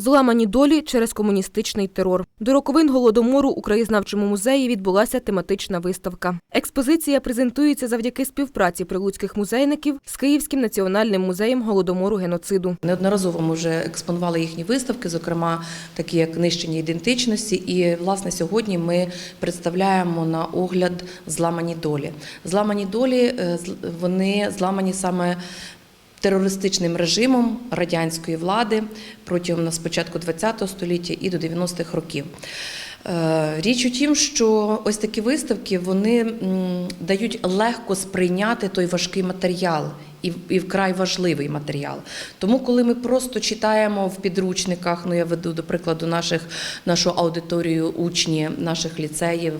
Зламані долі через комуністичний терор. До роковин голодомору у краєзнавчому музеї відбулася тематична виставка. Експозиція презентується завдяки співпраці прилуцьких музейників з Київським національним музеєм голодомору геноциду. Неодноразово ми вже експонували їхні виставки, зокрема такі як нищення ідентичності. І власне сьогодні ми представляємо на огляд зламані долі. Зламані долі е, вони зламані саме. Терористичним режимом радянської влади протягом на спочатку ХХ століття і до 90-х років. Е, Річ у тім, що ось такі виставки вони дають легко сприйняти той важкий матеріал, і, і вкрай важливий матеріал. Тому, коли ми просто читаємо в підручниках, ну я веду до прикладу наших нашу аудиторію учні наших ліцеїв.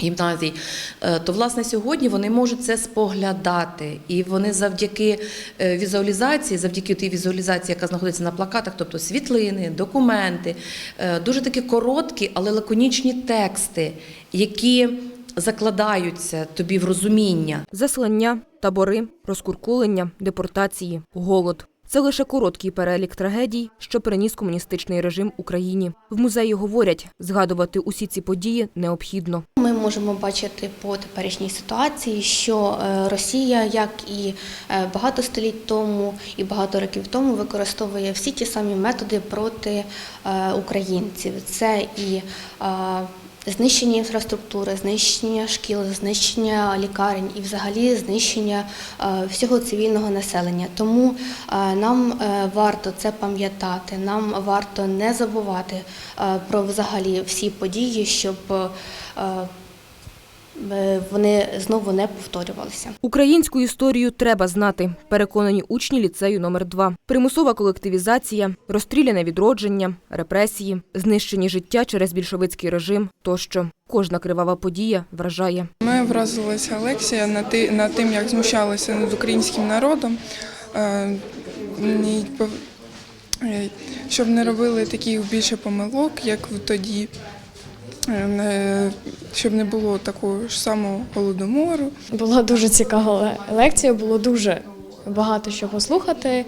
Гімназій, Е, то власне сьогодні вони можуть це споглядати, і вони завдяки е, візуалізації, завдяки тій візуалізації, яка знаходиться на плакатах, тобто світлини, документи, е, дуже такі короткі, але лаконічні тексти, які закладаються тобі в розуміння. Заслання, табори, розкуркулення, депортації, голод. Це лише короткий перелік трагедій, що переніс комуністичний режим Україні. В музеї говорять, згадувати усі ці події необхідно. Ми можемо бачити по теперішній ситуації, що е, Росія, як і е, багато століть тому і багато років тому, використовує всі ті самі методи проти е, українців. Це і знищення інфраструктури, знищення шкіл, знищення лікарень і взагалі знищення е, всього цивільного населення. Тому е, нам е, варто це пам'ятати, нам варто не забувати про взагалі всі події, щоб вони знову не повторювалися. Українську історію треба знати, переконані учні ліцею номер 2 Примусова колективізація, розстріляне відродження, репресії, знищені життя через більшовицький режим тощо. Кожна кривава подія вражає. Ми вразилася Олексія над, над тим, як знущалися над українським народом, е, е, щоб не робили таких більше помилок, як в тоді, е, щоб не було такого ж самого голодомору. Була дуже цікава лекція, було дуже багато що послухати.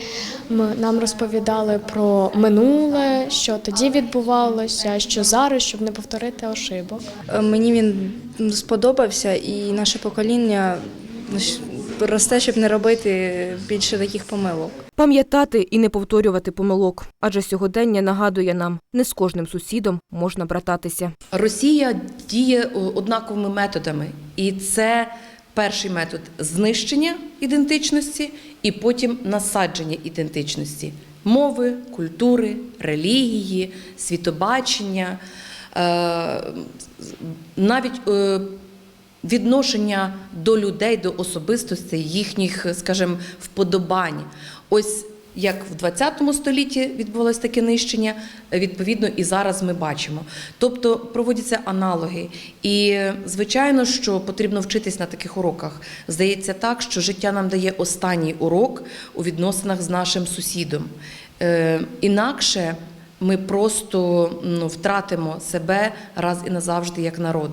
Ми, нам розповідали про минуле, що тоді відбувалося, що зараз, щоб не повторити ошибок. Е, Мені він сподобався, і наше покоління росте, щоб не робити більше таких помилок. Пам'ятати і не повторювати помилок, адже сьогодення нагадує нам, не з кожним сусідом можна брататися. Росія діє однаковими методами, і це перший метод знищення ідентичності, і потім насадження ідентичності мови, культури, релігії, світобачення, е, навіть е, відношення до людей, до особистостей, їхніх, скажімо, вподобань. Ось як в 20 столітті відбулось таке нищення, відповідно, і зараз ми бачимо. Тобто проводяться аналоги. І звичайно, що потрібно вчитись на таких уроках. Здається так, що життя нам дає останній урок у відносинах з нашим сусідом. Е, інакше ми просто ну, втратимо себе раз і назавжди як народ.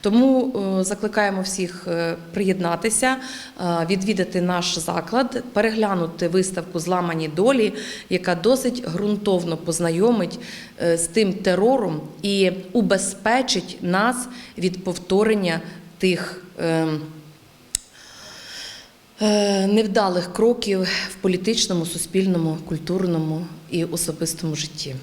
Тому е, закликаємо всіх е, приєднатися, е, відвідати наш заклад, переглянути виставку Зламані долі, яка досить ґрунтовно познайомить з тим терором і убезпечить нас від повторення тих. Невдалих кроків в політичному, суспільному, культурному і особистому житті.